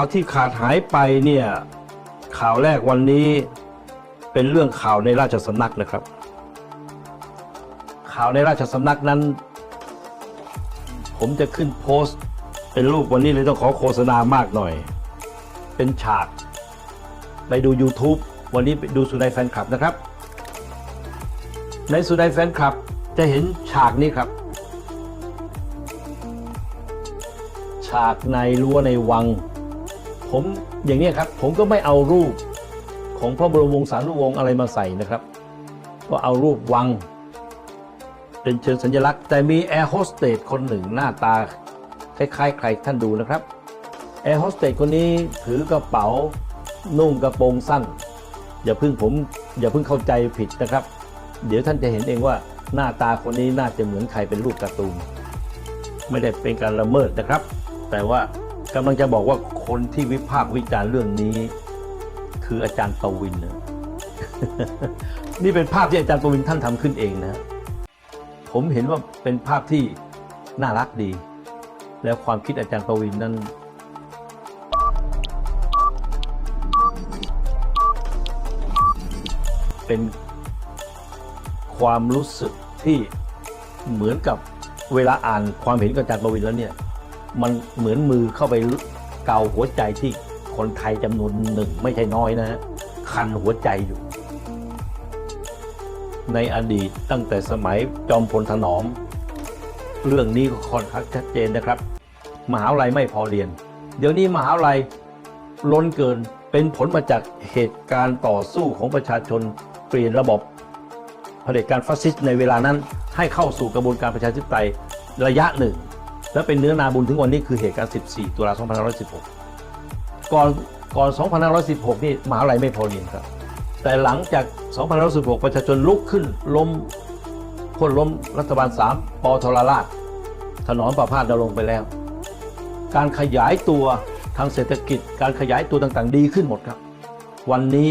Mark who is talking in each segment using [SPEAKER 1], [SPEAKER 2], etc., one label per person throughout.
[SPEAKER 1] าวที่ขาดหายไปเนี่ยข่าวแรกวันนี้เป็นเรื่องข่าวในราชสำนักนะครับ ข่าวในราชสำนักนั้น ผมจะขึ้นโพสต์ เป็นรูปวันนี้เลยต้องขอโฆษณามากหน่อย เป็นฉาก ไปดู YouTube วันนี้ไปดูสุดในแฟนคลับนะครับ ในสุดในแฟนคลับจะเห็นฉากนี้ครับ ฉากในรั้วในวัง ผมอย่างนี้ครับ ผมก็ไม่เอารูปของพระบรมวงศานุวงศ์อะไรมาใส่นะครับ ก็เอารูปวัง เป็นเชิงสัญลักษณ์แต่มีแอร์โฮสเตสคนหนึ่งหน้าตา คล้ายๆ ใครท่านดูนะครับแอร์โฮสเตสคนนี้ถือกระเป๋านุ่งกระโปรงสั้น อย่าเพิ่งผม อย่าเพิ่งเข้าใจผิดนะครับ เดี๋ยวท่านจะเห็นเองว่าหน้าตาคนนี้น่าจะเหมือนใครเป็นรูปการ์ตูนไม่ได้เป็นการละเมิดนะครับ แต่ว่า กำลังจะบอกว่าคนที่วิพากษ์วิจารณ์เรื่องนี้ คืออาจารย์ปวินนะนี่เป็นภาพที่อาจารย์ปวินท่านทำขึ้นเองนะ ผมเห็นว่าเป็นภาพที่น่ารักดี แล้วความคิดอาจารย์ปวินนั้นเป็นความรู้สึกที่เหมือนกับเวลาอ่านความเห็นของอาจารย์ปวินแล้วเนี่ย มันเหมือนมือเข้าไปเกาหัวใจที่คนไทยจำนวนหนึ่งไม่ใช่น้อยนะฮะคันหัวใจอยู่ ในอดีตตั้งแต่สมัยจอมพลถนอม เรื่องนี้ก็ค่อนข้างชัดเจนนะครับ มหาวิทยาลัยไม่พอเรียน เดี๋ยวนี้มหาวิทยาลัยล้นเกินเป็นผลมาจากเหตุการณ์ต่อสู้ของประชาชนเปลี่ยนระบบเผด็จการฟาสซิสต์ในเวลานั้นให้เข้าสู่กระบวนการประชาธิปไตยระยะหนึ่ง และเป็นเนื้อนาบุญถึงวันนี้คือเหตุการณ์ 14 ตุลา2516 ก่อนก่อน 2516 นี่มหาวิทยาลัยไม่พอเรียนครับ แต่หลังจาก 2516 ประชาชนลุกขึ้นล้มคนล้มรัฐบาล 3ปทรราช ถนอมประพาสดำรงไปแล้ว การขยายตัวทางเศรษฐกิจ การขยายตัวต่างๆ ดีขึ้นหมดครับ วันนี้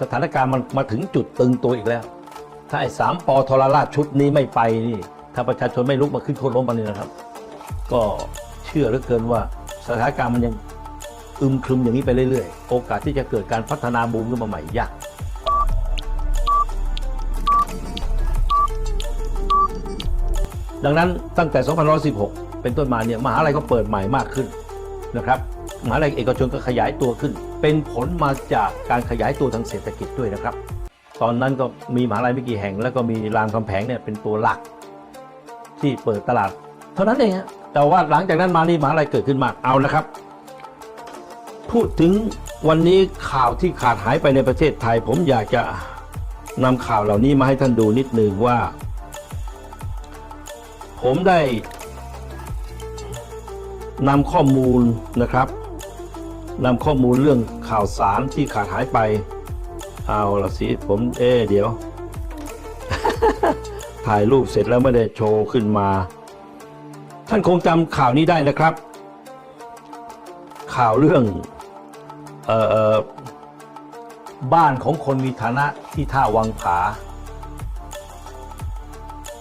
[SPEAKER 1] สถานการณ์มันมาถึงจุดตึงตัวอีกแล้ว ถ้าไอ้สามปทรราชชุดนี้ไม่ไปนี่ ถ้าประชาชนไม่ลุกมาขึ้นโค่นล้มมานี่นะครับ ก็เชื่อเหลือเกินว่าสถานการณ์มันยังอึมครึมอย่างนี้ไปเรื่อยๆ โอกาสที่จะเกิดการพัฒนาบูมขึ้นมาใหม่ยากดังนั้นตั้งแต่2516 เป็นต้นมาเนี่ยมหาลัยก็เปิดใหม่มากขึ้นนะครับมหาลัยเอกชนก็ขยายตัวขึ้น เป็นผลมาจากการขยายตัวทางเศรษฐกิจด้วยนะครับ ตอนนั้นก็มีมหาลัยไม่กี่แห่ง แล้วก็มีรามคำแผงเนี่ยเป็นตัวหลัก ที่เปิดตลาด เท่านั้นเองแต่ว่าหลังจากนั้นมานี่มหาลัยเกิดขึ้นมากเอานะครับ พูดถึงวันนี้ข่าวที่ขาดหายไปในประเทศไทย ผมอยากจะนำข่าวเหล่านี้มาให้ท่านดูนิดหนึ่งว่า ผมได้นำข้อมูลนะครับนำข้อมูลเรื่องข่าวสารที่ขาดหายไป เอาละสิ ผมเอ๊เดี๋ยว ถ่ายรูปเสร็จแล้วไม่ได้โชว์ขึ้นมา ท่านคงจำข่าวนี้ได้นะครับ ข่าวเรื่องเอ่อเออบ้านของคนมีฐานะที่ท่าวังผา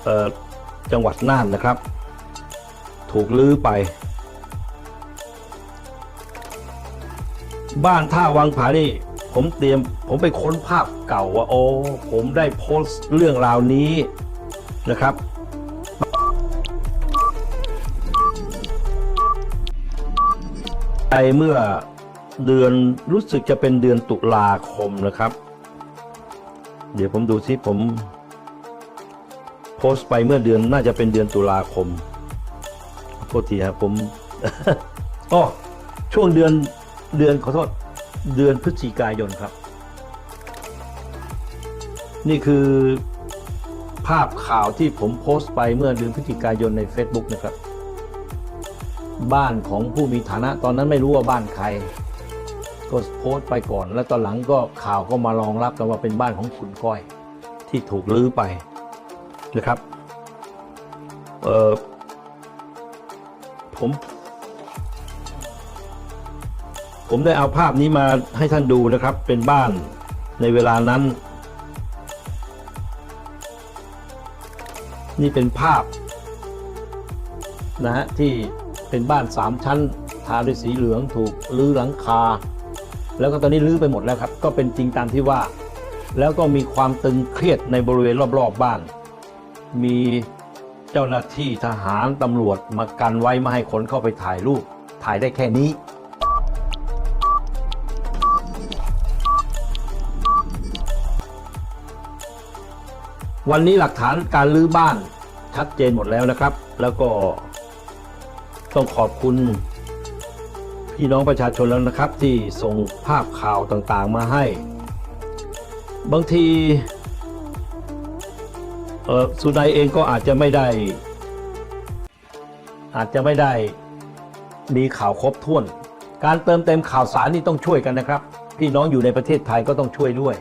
[SPEAKER 1] เอ่อจังหวัดน่านนะครับ ถูกลื้อไป บ้านท่าวังผานี่ผมเตรียมผมไปค้นภาพเก่าว่าโอ้ผมได้โพสต์เรื่องราวนี้ นะครับ ไปเมื่อเดือนรู้สึกจะเป็นเดือนตุลาคมนะครับ เดี๋ยวผมดูซิผม โพสต์ไปเมื่อเดือนน่าจะเป็นเดือนตุลาคมโทษทีครับผมอ๋อช่วงเดือนเดือนขอโทษเดือนพฤศจิกายนครับ นี่คือ ภาพข่าวที่ผมโพสต์ไปเมื่อเดือนพฤศจิกายนใน Facebook นะครับ บ้านของผู้มีฐานะตอนนั้นไม่รู้ว่าบ้านใคร ก็โพสต์ไปก่อน แล้วตอนหลังก็ข่าวก็มารองรับกันว่าเป็นบ้านของคุณก้อย ที่ถูกลื้อไปนะครับเออผม ผมได้เอาภาพนี้มาให้ท่านดูนะครับ เป็นบ้านในเวลานั้น นี่เป็นภาพนะฮะที่เป็นบ้านสามชั้นทาด้วยสีเหลืองถูกลื้อหลังคา แล้วก็ตอนนี้ลื้อไปหมดแล้วครับ ก็เป็นจริงตามที่ว่า แล้วก็มีความตึงเครียดในบริเวณรอบๆบบ้าน มีเจ้าหน้าที่ทหารตำรวจมากันไว้ไม่ให้คนเข้าไปถ่ายรูปถ่ายได้แค่นี้ วันนี้หลักฐานการลื้อบ้านชัดเจนหมดแล้วนะครับ แล้วก็ต้องขอบคุณพี่น้องประชาชนแล้วนะครับ ที่ส่งภาพข่าวต่างๆมาให้ บางทีเออสุนัยเองก็อาจจะไม่ได้ อาจจะไม่ได้มีข่าวครบถ้วน การเติมเต็มข่าวสารนี่ต้องช่วยกันนะครับ พี่น้องอยู่ในประเทศไทยก็ต้องช่วยด้วย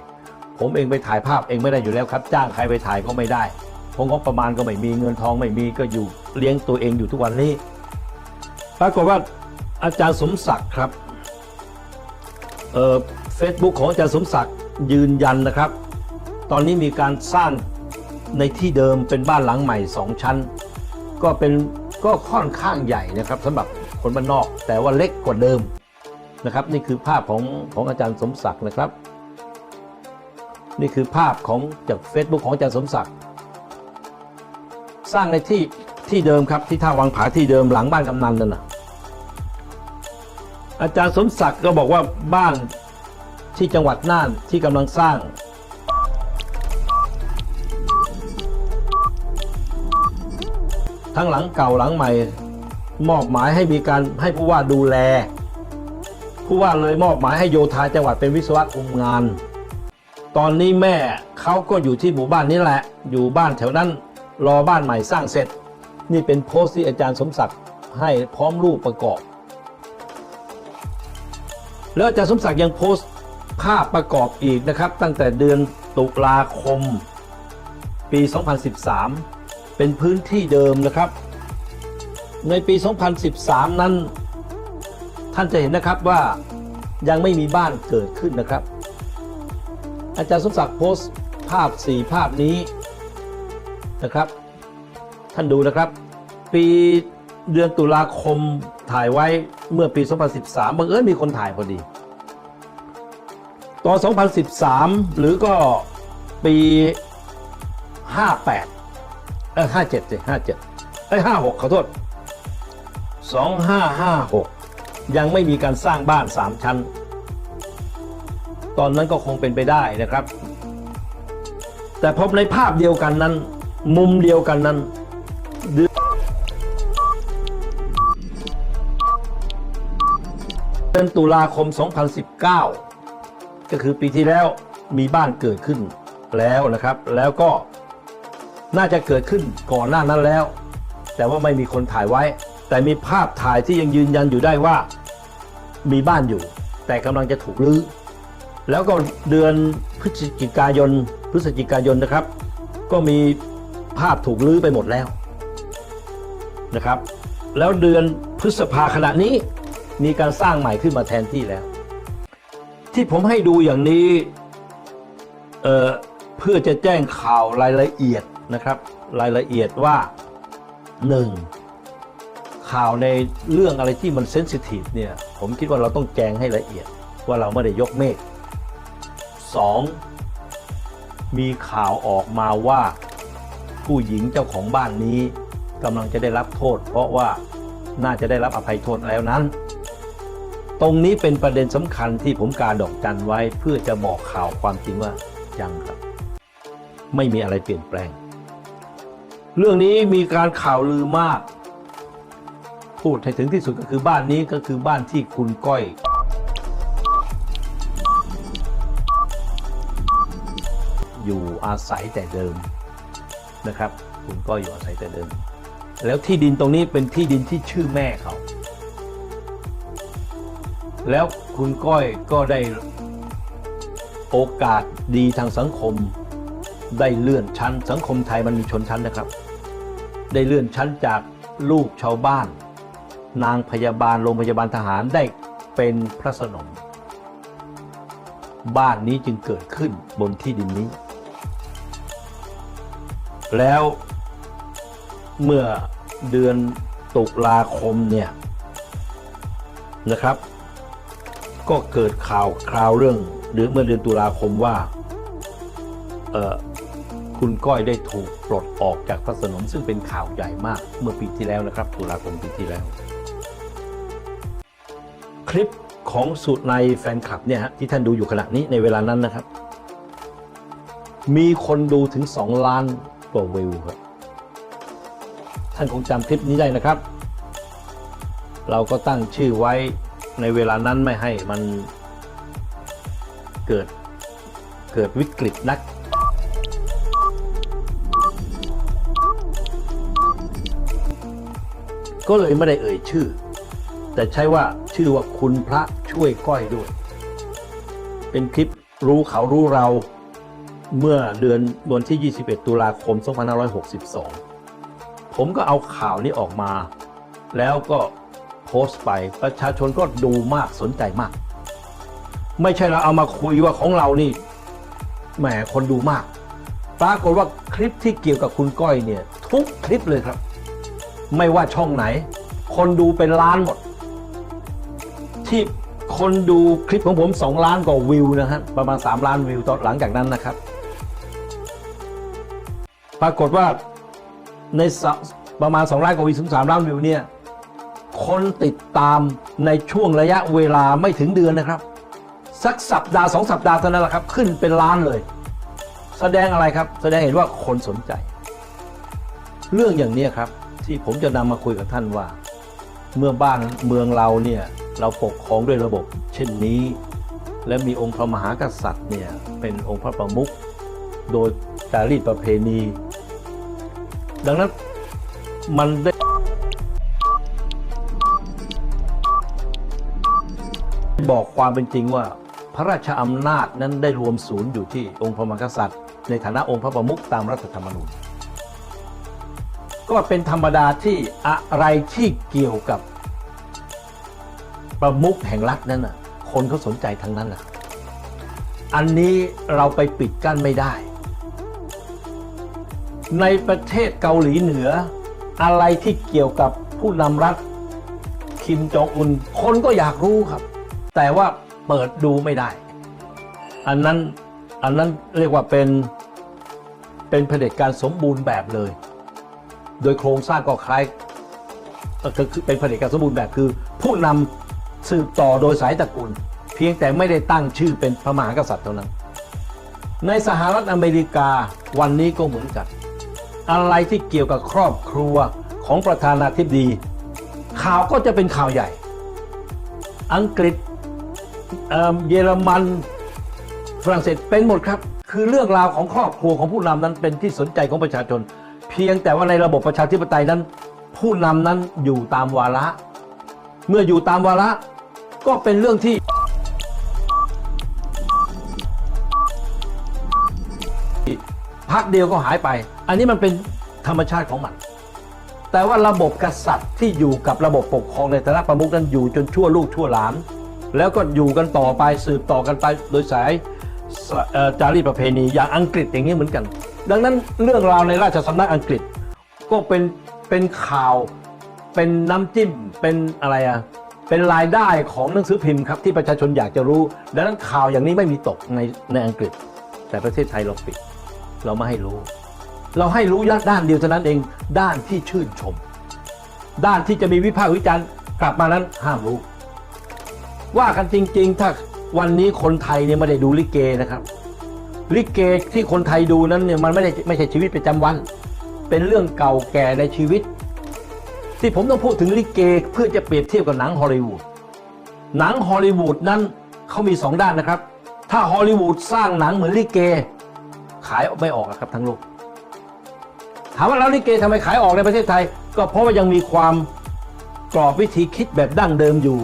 [SPEAKER 1] ผมเองไปถ่ายภาพเองไม่ได้อยู่แล้วครับ จ้างใครไปถ่ายก็ไม่ได้เพราะงบประมาณก็ไม่มีเงินทองไม่มีก็อยู่เลี้ยงตัวเองอยู่ทุกวันนี้ปรากฏว่าอาจารย์สมศักดิ์ครับเอ่อเฟซบุ๊กของอาจารย์สมศักดิ์ยืนยันนะครับ ตอนนี้มีการสร้างในที่เดิมเป็นบ้านหลังใหม่สองชั้น ก็เป็นก็ค่อนข้างใหญ่นะครับสำหรับคนบ้านนอกแต่ว่าเล็กกว่าเดิมนะครับ นี่คือภาพของของอาจารย์สมศักดิ์นะครับ นี่คือภาพของจาก Facebook ของอาจารย์สมศักดิ์สร้างในที่ที่เดิมครับที่ท่าวังผาที่เดิมหลังบ้านกำนันนั่นนะอาจารย์สมศักดิ์ก็บอกว่าบ้านที่จังหวัดน่านที่กำลังสร้าง ทั้งหลังเก่าหลังใหม่ มอบหมายให้มีการให้ผู้ว่าดูแล ผู้ว่าเลยมอบหมายให้โยธาจังหวัดเป็นวิศวะคุมงาน ตอนนี้แม่เขาก็อยู่ที่หมู่บ้านนี้แหละ อยู่บ้านแถวนั้น รอบ้านใหม่สร้างเสร็จ นี่เป็นโพสต์ที่อาจารย์สมศักดิ์ให้พร้อมรูปประกอบ แล้วอาจารย์สมศักดิ์ยังโพสต์ภาพประกอบอีกนะครับ ตั้งแต่เดือนตุลาคม ปี 2013 เป็นพื้นที่เดิมนะครับ ในปี 2013 นั้น ท่านจะเห็นนะครับว่ายังไม่มีบ้านเกิดขึ้นนะครับ อาจารย์สมศักดิ์โพสต์ภาพ 4 ภาพนี้นะครับ ท่านดูนะครับ ปีเดือนตุลาคมถ่ายไว้เมื่อปี 2013 บังเอิญมีคนถ่ายพอดี ตอน 2013 หรือก็ปี 58 เออ57สิ57 เอ้ย 56 ขอโทษ 2556 ยังไม่มีการสร้างบ้าน 3 ชั้น ตอนนั้นก็คงเป็นไปได้นะครับ แต่พบในภาพเดียวกันนั้น มุมเดียวกันนั้นเดือนตุลาคม 2019 ก็คือปีที่แล้วมีบ้านเกิดขึ้นแล้วนะครับ แล้วก็น่าจะเกิดขึ้นก่อนหน้านั้นแล้ว แต่ว่าไม่มีคนถ่ายไว้ แต่มีภาพถ่ายที่ยังยืนยันอยู่ได้ว่า มีบ้านอยู่ แต่กำลังจะถูกรื้อ แล้วก็เดือนพฤศจิกายน พฤศจิกายนนะครับ ก็มีภาพถูกรื้อไปหมดแล้วนะครับ แล้วเดือนพฤษภาขณะนี้มีการสร้างใหม่ขึ้นมาแทนที่แล้ว ที่ผมให้ดูอย่างนี้เเพื่อจะแจ้งข่าวรายละเอียดนะครับ รายละเอียดว่าหนึ่งข่าวในเรื่องอะไรที่มันเซนซิทีฟเนี่ย ผมคิดว่าเราต้องแจ้งให้ละเอียดว่าเราไม่ได้ยกเมฆ สองมีข่าวออกมาว่า ผู้หญิงเจ้าของบ้านนี้กำลังจะได้รับโทษ เพราะว่าน่าจะได้รับอภัยโทษแล้วนั้น ตรงนี้เป็นประเด็นสำคัญที่ผมการดอกจันไว้เพื่อจะบอกข่าวความจริงว่ายังครับ ไม่มีอะไรเปลี่ยนแปลง เรื่องนี้มีการข่าวลือมาก พูดให้ถึงที่สุดก็คือบ้านนี้ก็คือบ้านที่คุณก้อย อยู่อาศัยแต่เดิมนะครับ คุณก้อยอยู่อาศัยแต่เดิม แล้วที่ดินตรงนี้เป็นที่ดินที่ชื่อแม่เขา แล้วคุณก้อยก็ได้โอกาสดีทางสังคม ได้เลื่อนชั้น สังคมไทยมันมีชนชั้นนะครับ ได้เลื่อนชั้นจากลูกชาวบ้าน นางพยาบาลโรงพยาบาลทหารได้เป็นพระสนม บ้านนี้จึงเกิดขึ้นบนที่ดินนี้ แล้วเมื่อเดือนตุลาคมเนี่ยนะครับ ก็เกิดข่าวคราวเรื่องเดือนเมื่อเดือนตุลาคมว่าคุณก้อยได้ถูกปลดออกจากพระสนมซึ่งเป็นข่าวใหญ่มากเมื่อปีที่แล้วนะครับ ตุลาคมปีที่แล้ว คลิปของสุดในแฟนคลับเนี่ยฮะที่ท่านดูอยู่ขณะนี้ในเวลานั้นนะครับ มีคนดูถึง 2 ล้าน กว่าวิวครับท่านคงจำคลิปนี้ได้นะครับ เราก็ตั้งชื่อไว้ในเวลานั้นไม่ให้มันเกิดเกิดวิกฤตนัก ก็เลยไม่ได้เอ่ยชื่อ แต่ใช้ว่าชื่อว่าคุณพระช่วยก้อยด้วย เป็นคลิปรู้เขารู้เรา เมื่อเดือนวันที่ 21 ตุลาคม 2562 ผมก็เอาข่าวนี้ออกมา แล้วก็โพสต์ไปประชาชนก็ดูมากสนใจมาก ไม่ใช่เราเอามาคุยว่าของเรานี่แหมคนดูมาก ปรากฏว่าคลิปที่เกี่ยวกับคุณก้อยเนี่ย ทุกคลิปเลยครับ ไม่ว่าช่องไหน คนดูเป็นล้านหมด ที่คนดูคลิปของผม 2 ล้านกว่าวิวนะฮะประมาณ 3 ล้านวิวตอนหลังจากนั้นนะครับ ปรากฏว่าในประมาณ 2 ล้านกว่าวิวถึง3ล้านวิวเนี่ยคนติดตามในช่วงระยะเวลาไม่ถึงเดือนนะครับ สักสัปดาห์สองสัปดาห์เท่านั้นแหละครับ ขึ้นเป็นล้านเลย แสดงอะไรครับ แสดงเห็นว่าคนสนใจ เรื่องอย่างนี้ครับ ที่ผมจะนำมาคุยกับท่านว่า เมื่อบ้านเมืองเราเนี่ยเราปกครองด้วยระบบ เช่นนี้ และมีองค์พระมหากษัตริย์เนี่ยเป็นองค์พระประมุขโดย จารีตประเพณี ดังนั้นมันได้บอกความเป็นจริงว่า พระราชอำนาจนั้นได้รวมศูนย์อยู่ที่องค์พระมหากษัตริย์ ในฐานะองค์พระประมุขตามรัฐธรรมนูญ ก็เป็นธรรมดาที่อะไรที่เกี่ยวกับ ประมุขแห่งรัฐนั้นน่ะคนเขาสนใจทั้งนั้นแหละอันนี้เราไปปิดกั้นไม่ได้ ในประเทศเกาหลีเหนือ อะไรที่เกี่ยวกับผู้นำรัฐคิมจองอุนคนก็อยากรู้ครับ แต่ว่าเปิดดูไม่ได้ อันนั้นอันนั้นเรียกว่าเป็นเป็นเผด็จการสมบูรณ์แบบเลย โดยโครงสร้างก็คล้ายเอ่อคือคือเป็นเผด็จการสมบูรณ์แบบคือ ผู้นำสืบต่อโดยสายตระกูล เพียงแต่ไม่ได้ตั้งชื่อเป็นพระมหากษัตริย์เท่านั้น ในสหรัฐอเมริกาวันนี้ก็เหมือนกัน อะไรที่เกี่ยวกับครอบครัวของประธานาธิบดี ข่าวก็จะเป็นข่าวใหญ่ อังกฤษเเยอรมันฝรั่งเศสเป็นหมดครับ คือเรื่องราวของครอบครัวของผู้นำนั้นเป็นที่สนใจของประชาชน เพียงแต่ว่าในระบบประชาธิปไตยนั้น ผู้นำนั้นอยู่ตามวาระ เมื่ออยู่ตามวาระก็เป็นเรื่องที่ พักเดียวก็หายไป อันนี้มันเป็นธรรมชาติของมัน แต่ว่าระบบกษัตริย์ที่อยู่กับระบบปกครองในฐานะประมุขนั้นอยู่จนชั่วลูกชั่วหลาน แล้วก็อยู่กันต่อไปสืบต่อกันไปโดยสายสจารีตประเพณีอย่างอังกฤษอย่างนี้เหมือนกัน ดังนั้นเรื่องราวในราชสำนักอังกฤษ ก็เป็นเป็นข่าวเป็นน้ำจิ้มเป็นอะไรอะเป็นรายได้ของหนังสือพิมพ์ครับที่ประชาชนอยากจะรู้ ดังนั้นข่าวอย่างนี้ไม่มีตกในในอังกฤษ แต่ประเทศไทยเราปิด เราไม่ให้รู้ เราให้รู้ด้านเดียวเท่านั้นเองด้านที่ชื่นชม ด้านที่จะมีวิพากษ์วิจารณ์กลับมานั้นห้ามรู้ ว่ากันจริง ๆ ถ้าวันนี้คนไทยเนี่ยไม่ได้ดูลิเกนะครับ ลิเกที่คนไทยดูนั้นเนี่ยมันไม่ได้ไม่ใช่ชีวิตประจำวัน เป็นเรื่องเก่าแก่ในชีวิต ที่ผมต้องพูดถึงลิเกเพื่อจะเปรียบเทียบกับหนังฮอลลีวูดหนังฮอลลีวูดนั้นเขามีสองด้านนะครับ ถ้าฮอลลีวูดสร้างหนังเหมือนลิเก ขายไม่ออกอะครับทั้งโลกถามว่าแล้วลิเกทำไมขายออกในประเทศไทย ก็เพราะว่ายังมีความกรอบวิธีคิดแบบดั้งเดิมอยู่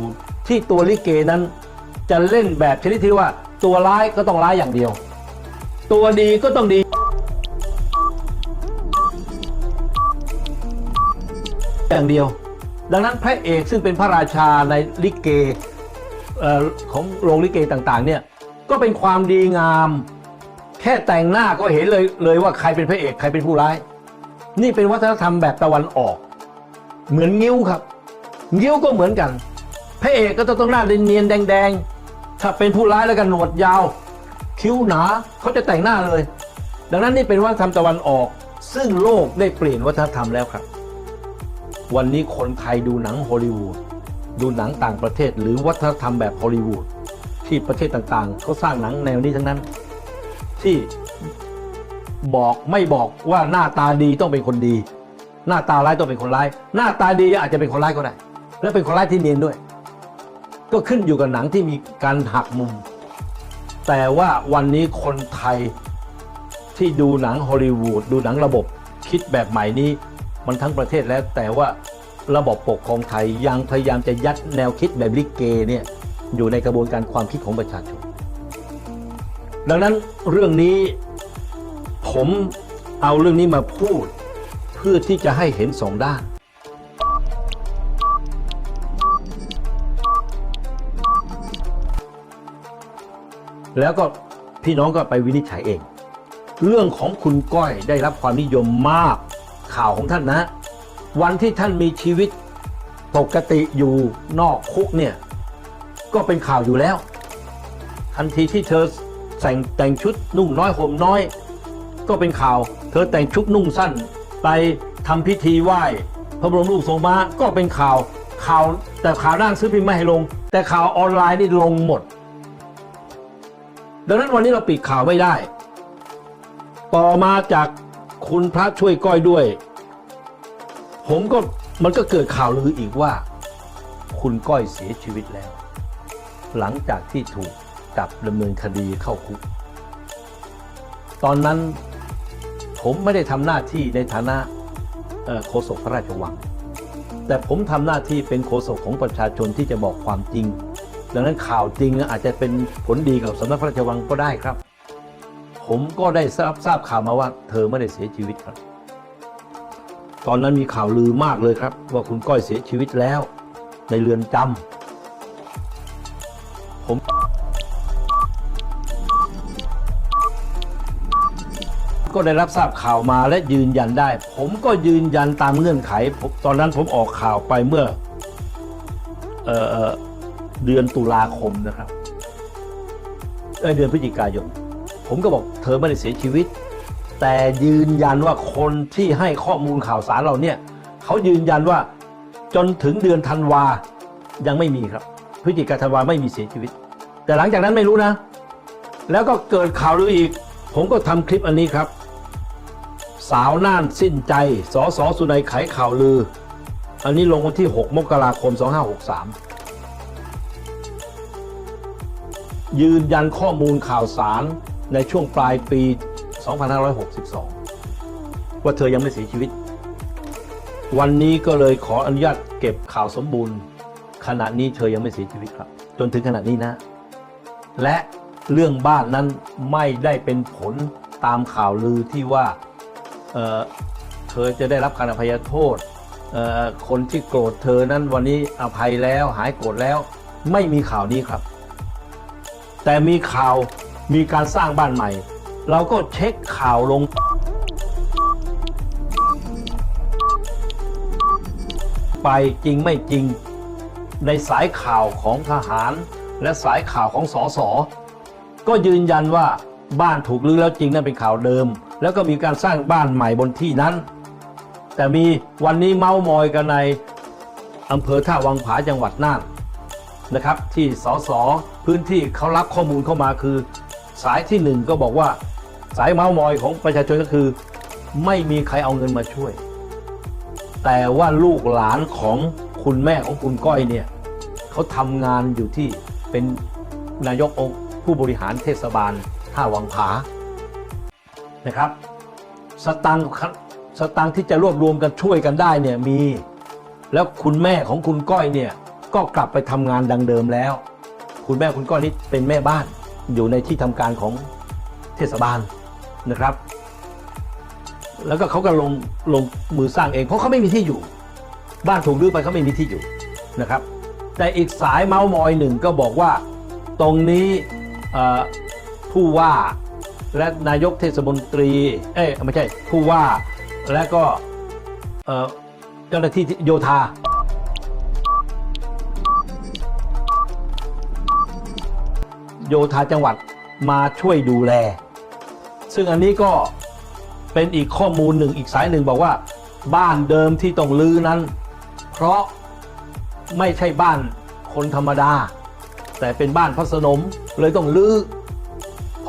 [SPEAKER 1] ที่ตัวลิเกนั้นจะเล่นแบบชนิดที่ว่า ตัวร้ายก็ต้องร้ายอย่างเดียว ตัวดีก็ต้องดี อย่างเดียว ดังนั้นพระเอกซึ่งเป็นพระราชาในลิเกเอของโรงลิเกต่างๆเนี่ยก็เป็นความดีงาม แค่แต่งหน้าก็เห็นเลยเลยว่าใครเป็นพระเอกใครเป็นผู้ร้าย นี่เป็นวัฒนธรรมแบบตะวันออก เหมือนงิ้วครับงิ้วก็เหมือนกัน พระเอกก็จะต้องหน้าเนียนแดงๆถ้าเป็นผู้ร้ายแล้วกันหนวดยาว คิ้วหนาเขาจะแต่งหน้าเลย ดังนั้นนี่เป็นวัฒนธรรมตะวันออก ซึ่งโลกได้เปลี่ยนวัฒนธรรมแล้วครับ วันนี้คนไทยดูหนังฮอลลีวูดดูหนังต่างประเทศหรือวัฒนธรรมแบบฮอลลีวูดที่ประเทศต่างๆเขาสร้างหนังแนวนี้ทั้งนั้น ที่บอกไม่บอกว่าหน้าตาดีต้องเป็นคนดี หน้าตาร้ายต้องเป็นคนร้าย หน้าตาดีอาจจะเป็นคนร้ายก็ได้ และเป็นคนร้ายที่เนียนด้วย ก็ขึ้นอยู่กับหนังที่มีการหักมุม แต่ว่าวันนี้คนไทยที่ดูหนังฮอลลีวูดดูหนังระบบคิดแบบใหม่นี้ มันทั้งประเทศแล้ว แต่ว่าระบบปกครองไทยยังพยายามจะยัดแนวคิดแบบลิเกเนี่ยอยู่ในกระบวนการความคิดของประชาชน ดังนั้นเรื่องนี้ผมเอาเรื่องนี้มาพูด เพื่อที่จะให้เห็นสองด้าน แล้วก็พี่น้องก็ไปวินิจฉัยเอง เรื่องของคุณก้อยได้รับความนิยมมากข่าวของท่านนะ วันที่ท่านมีชีวิตปกติอยู่นอกคุกเนี่ย ก็เป็นข่าวอยู่แล้ว ทันทีที่เธอ แต่งแต่งชุดนุ่งน้อยห่มน้อย ก็เป็นข่าว เธอแต่งชุดนุ่งสั้น ไปทำพิธีไหว้พระบรมรูปทรงม้าก็เป็นข่าวข่าวแต่ข่าวหน้าหนังซื้อพิมพ์ไม่ให้ลง แต่ข่าวออนไลน์นี่ลงหมด ดังนั้นวันนี้เราปิดข่าวไม่ได้ ต่อมาจากคุณพระช่วยก้อยด้วย ผมก็มันก็เกิดข่าวลืออีกว่า คุณก้อยเสียชีวิตแล้ว หลังจากที่ถูก จับดำเนินคดีเข้าคุก ตอนนั้นผมไม่ได้ทำหน้าที่ในฐานะโฆษกพระราชวัง แต่ผมทำหน้าที่เป็นโฆษกของประชาชนที่จะบอกความจริง ดังนั้นข่าวจริงอาจจะเป็นผลดีกับสำนักพระราชวังก็ได้ครับ ผมก็ได้ทราบทราบข่าวมาว่า เธอไม่ได้เสียชีวิตครับ ตอนนั้นมีข่าวลือมากเลยครับ ว่าคุณก้อยเสียชีวิตแล้ว ในเรือนจำ ก็ได้รับทราบข่าวมาและยืนยันได้ ผมก็ยืนยันตามเงื่อนไขผมตอนนั้นผมออกข่าวไปเมื่อเออเอเดือนตุลาคมนะครับเเดือนพฤศจิกายน ผมก็บอกเธอไม่ได้เสียชีวิต แต่ยืนยันว่าคนที่ให้ข้อมูลข่าวสารเราเนี่ยเขายืนยันว่าจนถึงเดือนธันวายังไม่มีครับ พฤศจิกาธันวาไม่มีเสียชีวิต แต่หลังจากนั้นไม่รู้นะ แล้วก็เกิดข่าวลืออีก ผมก็ทำคลิปอันนี้ครับ สาวน่านสิ้นใจ สอสอสุนัยไขข่าวลือ อันนี้ลงวันที่ 6 มกราคม 2563 ยืนยันข้อมูลข่าวสารในช่วงปลายปี 2562 ว่าเธอยังไม่เสียชีวิต วันนี้ก็เลยขออนุญาตเก็บข่าวสมบูรณ์ ขณะนี้เธอยังไม่เสียชีวิตครับ จนถึงขณะนี้นะ และเรื่องบ้านนั้นไม่ได้เป็นผลตามข่าวลือที่ว่า เเธอจะได้รับการอภัยโทษ คนที่โกรธเธอนั้นวันนี้อภัยแล้วหายโกรธแล้ว ไม่มีข่าวนี้ครับ แต่มีข่าวมีการสร้างบ้านใหม่ เราก็เช็คข่าวลงไปจริงไม่จริง ในสายข่าวของทหาร และสายข่าวของสอสอก็ยืนยันว่าบ้านถูกรื้อแล้วจริงนั่นเป็นข่าวเดิม แล้วก็มีการสร้างบ้านใหม่บนที่นั้น แต่มีวันนี้เมามอยกันในอำเภอท่าวังผาจังหวัดน่านนะครับ ที่สสพื้นที่เขารับข้อมูลเข้ามาคือ สายที่หนึ่งก็บอกว่าสายเมามอยของประชาชนก็คือ ไม่มีใครเอาเงินมาช่วย แต่ว่าลูกหลานของคุณแม่ของคุณก้อยเนี่ยเขาทำงานอยู่ที่เป็นนายกองค์ผู้บริหารเทศบาลท่าวังผา นะครับ สตังสตังที่จะรวบรวมกันช่วยกันได้เนี่ยมี แล้วคุณแม่ของคุณก้อยเนี่ยก็กลับไปทำงานดังเดิมแล้ว คุณแม่คุณก้อยนี่เป็นแม่บ้านอยู่ในที่ทำการของเทศบาลนะครับ แล้วก็เขาก็ลงลงมือสร้างเองเพราะเขาไม่มีที่อยู่ บ้านถูกรื้อไปเขาไม่มีที่อยู่นะครับ แต่อีกสายเมาส์มอยหนึ่งก็บอกว่า ตรงนี้ผู้ว่า และนายกเทศมนตรี เอ้ยไม่ใช่ผู้ว่า และก็เจ้าหน้าที่โยธาโยธาจังหวัดมาช่วยดูแล ซึ่งอันนี้ก็เป็นอีกข้อมูลหนึ่งอีกสายหนึ่งบอกว่า บ้านเดิมที่ต้องลื้อนั้น เพราะไม่ใช่บ้านคนธรรมดา แต่เป็นบ้านพระสนมเลยต้องลื้อ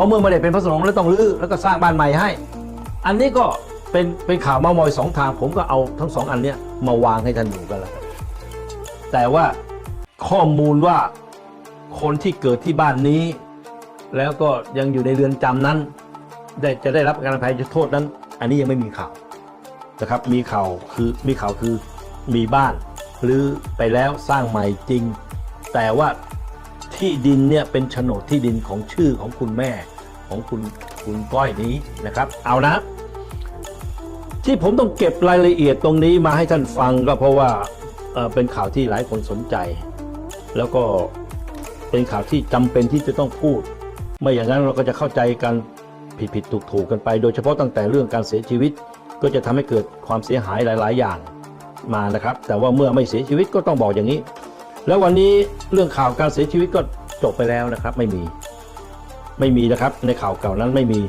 [SPEAKER 1] เพราะเมื่อไม่ได้เป็นพระสนมแล้วต้องลื้อแล้วก็สร้างบ้านใหม่ให้ อันนี้ก็เป็นเป็นข่าวมามอยสองทาง ผมก็เอาทั้งสองอันเนี้ยมาวางให้ท่านดูกันแล้วแต่ว่าข้อมูลว่าคนที่เกิดที่บ้านนี้ แล้วก็ยังอยู่ในเรือนจำนั้น ได้จะได้รับการอภัยโทษนั้น อันนี้ยังไม่มีข่าวนะครับ มีข่าวคือมีข่าวคือมีบ้านหรือไปแล้วสร้างใหม่จริง แต่ว่าที่ดินเนี่ยเป็นโฉนดที่ดินของชื่อของคุณแม่ ของคุณคุณก้อยนี้นะครับ เอานะ ที่ผมต้องเก็บรายละเอียดตรงนี้มาให้ท่านฟังก็เพราะว่าเอ่อเป็นข่าวที่หลายคนสนใจ แล้วก็เป็นข่าวที่จำเป็นที่จะต้องพูด ไม่อย่างนั้นเราก็จะเข้าใจกันผิดผิดถูกถูกกันไป โดยเฉพาะตั้งแต่เรื่องการเสียชีวิต ก็จะทำให้เกิดความเสียหายหลาย ๆ อย่างมานะครับ แต่ว่าเมื่อไม่เสียชีวิตก็ต้องบอกอย่างนี้ แล้ววันนี้เรื่องข่าวการเสียชีวิตก็จบไปแล้วนะครับ ไม่มี ไม่มีนะครับ ในข่าวเก่านั้นไม่มี